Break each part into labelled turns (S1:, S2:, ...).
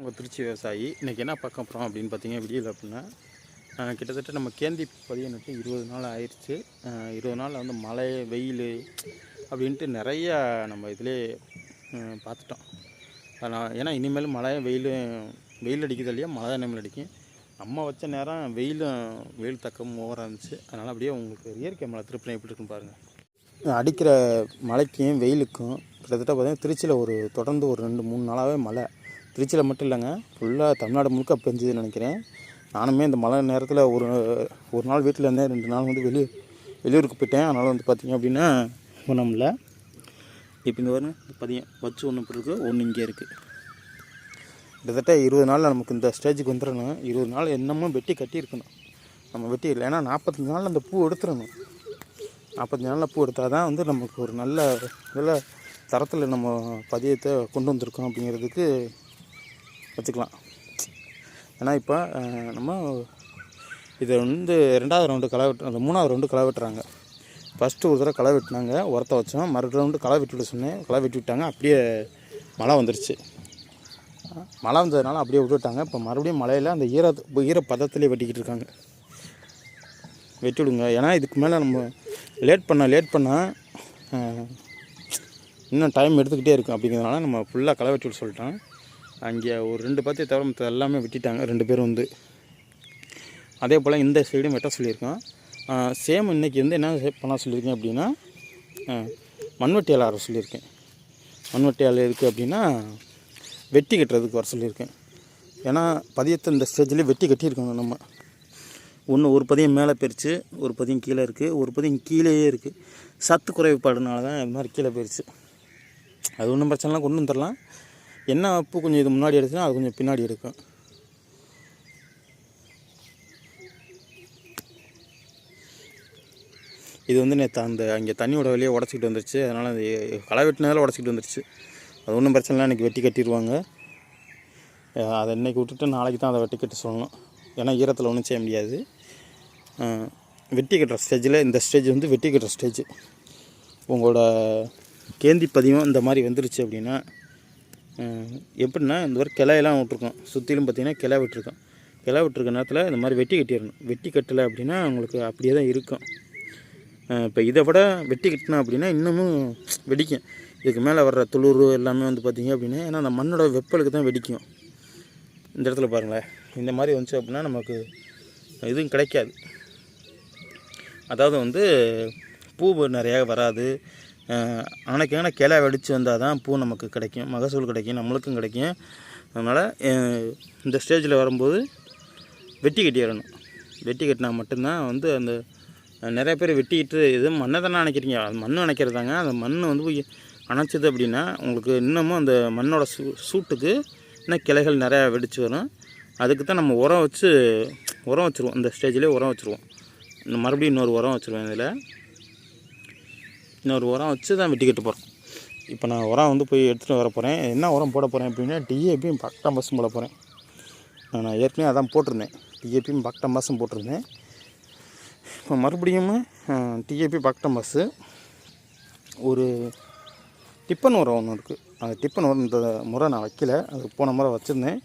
S1: உங்கள் திருச்சி விவசாயி இன்றைக்கி என்ன பார்க்க போகிறோம் அப்படின்னு பார்த்தீங்க வீடியோவில் அப்படின்னா கிட்டத்தட்ட நம்ம கேந்தி பதியம் நட்டு இருபது நாள் ஆயிடுச்சு. இருபது நாள் வந்து மழை வெயில் அப்படின்ட்டு நிறையா நம்ம இதிலே பார்த்துட்டோம். அதனால் ஏன்னா இனிமேல் மழை வெயிலும் வெயில் அடிக்கிறது இல்லையா மழை இனிமேல் அடிக்கும். நம்ம வச்ச நேரம் வெயிலும் வெயில் தக்கம் ஓவராக இருந்துச்சு. அதனால் அப்படியே உங்களுக்கு இயற்கை மழை திருப்பணி எப்படி இருக்குன்னு பாருங்கள் அடிக்கிற மழைக்கும் வெயிலுக்கும் கிட்டத்தட்ட பார்த்திங்கன்னா திருச்சியில் ஒரு தொடர்ந்து ஒரு ரெண்டு மூணு நாளாகவே மழை. திருச்சியில் மட்டும் இல்லைங்க. ஃபுல்லாக தமிழ்நாடு முழுக்க பெஞ்சுதுன்னு நினைக்கிறேன். நானுமே இந்த மழை நேரத்தில் ஒரு ஒரு நாள் வீட்டில் இருந்தேன். ரெண்டு நாள் வந்து வெளியே வெளியூருக்கு போயிட்டேன். அதனால் வந்து பார்த்திங்க அப்படின்னா பண்ண முடியல இப்போ இந்த பாருங்க பதியம் வச்சு ஒன்று இப்போ இருக்குது ஒன்று இங்கே இருக்குது கிட்டத்தட்ட இருபது நாளில் நமக்கு இந்த ஸ்டேஜுக்கு வந்துடணும். இருபது நாள் என்னமோ வெட்டி கட்டியிருக்கணும். நம்ம வெட்டி இல்லை ஏன்னா நாற்பத்தஞ்சு நாளில் அந்த பூ எடுத்துடணும். நாற்பத்தஞ்சு நாளில் பூ எடுத்தால் தான் வந்து நமக்கு ஒரு நல்ல நல்ல தரத்தில் நம்ம பதியத்தை கொண்டு வந்திருக்கோம் அப்படிங்கிறதுக்கு வச்சுக்கலாம் ஏன்னா இப்போ நம்ம இதை வந்து ரெண்டாவது ரவுண்டு களை வெட்டு அந்த மூணாவது ரவுண்டு களை வெட்டுறாங்க ஃபஸ்ட்டு ஒரு தடவை களை வெட்டினாங்க உரத்த வச்சோம். மறு ரவுண்டு களை வெட்டி விட சொன்னேன். களை வெட்டி விட்டாங்க அப்படியே மழை வந்துருச்சு. மழை வந்ததுனால அப்படியே விட்டுட்டாங்க இப்போ மறுபடியும் மழையில் அந்த ஈர ஈரப்பதத்திலே வெட்டிக்கிட்டு இருக்காங்க. வெட்டி விடுங்க. ஏன்னா இதுக்கு மேலே நம்ம லேட் பண்ண லேட் பண்ணால் இன்னும் டைம் எடுத்துக்கிட்டே இருக்கும் அப்படிங்கிறதுனால நம்ம ஃபுல்லாக களை வெட்டி விட சொல்லிட்டேன். அங்கே ஒரு ரெண்டு பத்தி தவிர மற்ற எல்லாமே வெட்டிட்டாங்க ரெண்டு பேரும் வந்து. அதே போல் இந்த சைடும் வெட்ட சொல்லியிருக்கோம். சேம் இன்றைக்கி வந்து என்ன பண்ண சொல்லியிருக்கேன் அப்படின்னா மண்வெட்டியால் மண்வெட்டி ஆள் வர சொல்லியிருக்கேன். மண்வெட்டி ஆள் அப்படின்னா வெட்டி கட்டுறதுக்கு வர சொல்லியிருக்கேன். ஏன்னா பதியத்தை இந்த ஸ்டேஜ்லேயே வெட்டி கட்டியிருக்கோங்க நம்ம. ஒன்று ஒரு பதியம் மேலே போயிடுச்சு ஒரு பதியம் கீழே இருக்குது ஒரு பதியம் கீழேயே இருக்குது சத்து குறைபாடுனால தான் இது மாதிரி கீழே போயிடுச்சு அது ஒன்றும் பிரச்சனைலாம் கொண்டு வந்துடலாம் என்ன பூ கொஞ்சம் இது முன்னாடி எடுத்துன்னா அது கொஞ்சம் பின்னாடி இருக்கும் இது வந்து நேற்று அந்த அங்கே தண்ணியோட வெளியே உடச்சிக்கிட்டு வந்துருச்சு. அதனால் அது களை வெட்டினதால உடச்சிக்கிட்டு வந்துருச்சு. அது ஒன்றும் பிரச்சனை இல்லை இன்றைக்கி வெட்டி கட்டிடுவாங்க அதை இன்றைக்கி விட்டுட்டு நாளைக்கு தான் அதை வெட்டி கட்டி சொல்லணும். ஏன்னா ஈரத்தில் ஒன்றும் செய்ய முடியாது. வெட்டி கட்டுற ஸ்டேஜில் இந்த ஸ்டேஜ் வந்து வெட்டி கட்டுற ஸ்டேஜ். உங்களோட கேந்தி பதிவம் இந்த மாதிரி வந்துருச்சு அப்படின்னா எப்படின்னா இந்த மாதிரி கிளையெல்லாம் விட்ருக்கோம் சுற்றிலும் பார்த்தீங்கன்னா கிளை விட்டுருக்கோம். கிளை விட்டுருக்க நேரத்தில் இந்த மாதிரி வெட்டி கட்டிடணும். வெட்டி கட்டலை அப்படின்னா உங்களுக்கு அப்படியே தான் இருக்கும். இப்போ இதை விட வெட்டி கட்டினோம் அப்படின்னா இன்னமும் வெடிக்கும். இதுக்கு மேலே வர்ற துளிர் எல்லாமே வந்து பார்த்திங்க அப்படின்னா ஏன்னா அந்த மண்ணோட வெப்பலுக்கு தான் வெடிக்கும். இந்த இடத்துல பாருங்களேன். இந்த மாதிரி வந்துச்சு அப்படின்னா நமக்கு எதுவும் கிடைக்காது. அதாவது வந்து பூ நிறையா வராது. அணைக்கான கிளை வெடித்து வந்தால் தான் பூ நமக்கு கிடைக்கும் மகசூல் கிடைக்கும் நம்மளுக்கும் கிடைக்கும். அதனால் இந்த ஸ்டேஜில் வரும்போது வெட்டி கட்டிடணும் வெட்டி கட்டினா மட்டும்தான் வந்து அந்த நிறைய பேர் வெட்டிக்கிட்டு இது மண்ணை தானே அணைக்கிறீங்க? அது மண் அணைக்கிறதாங்க. அந்த மண் வந்து போய் அணைச்சது அப்படின்னா உங்களுக்கு இன்னமும் அந்த மண்ணோட சூ சூட்டுக்கு இன்னும் கிளைகள் நிறையா வெடித்து வரும். அதுக்கு தான் நம்ம உரம் வச்சு உரம் வச்சுருவோம். இந்த ஸ்டேஜ்லேயே உரம் வச்சுருவோம். இந்த மறுபடியும் இன்னொரு உரம் வச்சுருவோம் இதில். இன்னொரு உரம் வச்சு தான் வெட்டிக்கிட்டு போகிறோம் இப்போ நான் உரம் வந்து போய் எடுத்துகிட்டு வர போகிறேன் என்ன உரம் போட போகிறேன் அப்படின்னா டிஏபியும் பக்டாம் பஸ்ஸும் போட போகிறேன் நான் ஏற்கனவே அதான் போட்டிருந்தேன். டிஏபியும் பக்கம் பஸ்ஸும் போட்டிருந்தேன். இப்போ மறுபடியும் டிஏபி பக்கம் பஸ்ஸு ஒரு டிப்பன் உரம் ஒன்று இருக்குது அந்த டிப்பன் உரம் இந்த முறை நான் வைக்கல. அது போன முறை வச்சுருந்தேன்.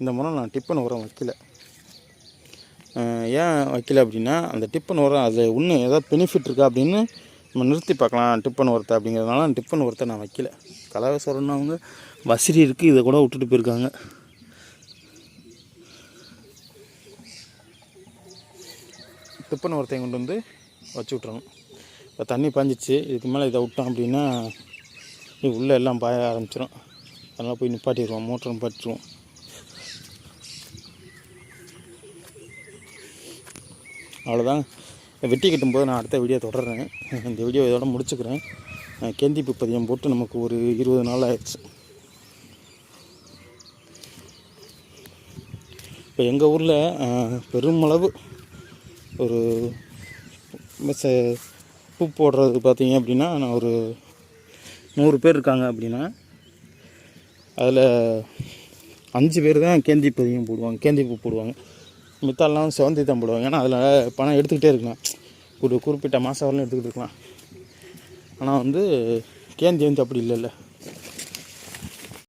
S1: இந்த முறை நான் டிப்பன் உரம் வைக்கல. ஏன் வைக்கல அப்படின்னா அந்த டிப்பன் உரம் அது இன்னும் ஏதாவது பெனிஃபிட் இருக்கா அப்படின்னு நம்ம நிறுத்தி பார்க்கலாம் டிப்பன் ஒருத்த அப்படிங்கிறதுனால டிப்பன் ஒருத்த நான் வைக்கல. கலாவேஸ்வரன் அவங்க வசதி இருக்குது இதை கூட விட்டுட்டு போயிருக்காங்க. டிப்பன் ஒருத்தையும் கொண்டு வந்து வச்சு விட்றணும் இப்போ தண்ணி பாஞ்சிச்சு இதுக்கு மேலே இதை விட்டோம் அப்படின்னா இது உள்ளே எல்லாம் பாய ஆரம்பிச்சிடும் அதனால் போய் நிப்பாட்டிடுவோம் மோட்டர் நிப்பாட்டிடுவோம். அவ்வளோதான் வெட்டி கட்டும்போது நான் அடுத்த வீடியோ தொடர்றேன். இந்த வீடியோ இதோட முடிச்சுக்கிறேன். கேந்திப்பு பதியம் போட்டு நமக்கு ஒரு இருபது நாள் ஆயிடுச்சு. இப்போ எங்கள் ஊரில் பெருமளவு ஒரு பூ போடுறது பார்த்தீங்க அப்படின்னா நான் ஒரு நூறு பேர் இருக்காங்க அப்படின்னா அதில் அஞ்சு பேர் தான் கேந்தி பதியம் போடுவாங்க கேந்தி பூ போடுவாங்க. மித்தாலாம் செவந்தி தான் போடுவாங்க. ஏன்னா அதில் பணம் எடுத்துக்கிட்டே இருக்கலாம். ஒரு குறிப்பிட்ட மாதம் வரலாம் எடுத்துக்கிட்டு இருக்கலாம். ஆனால் வந்து கேந்தி வந்து அப்படி இல்லைல்ல.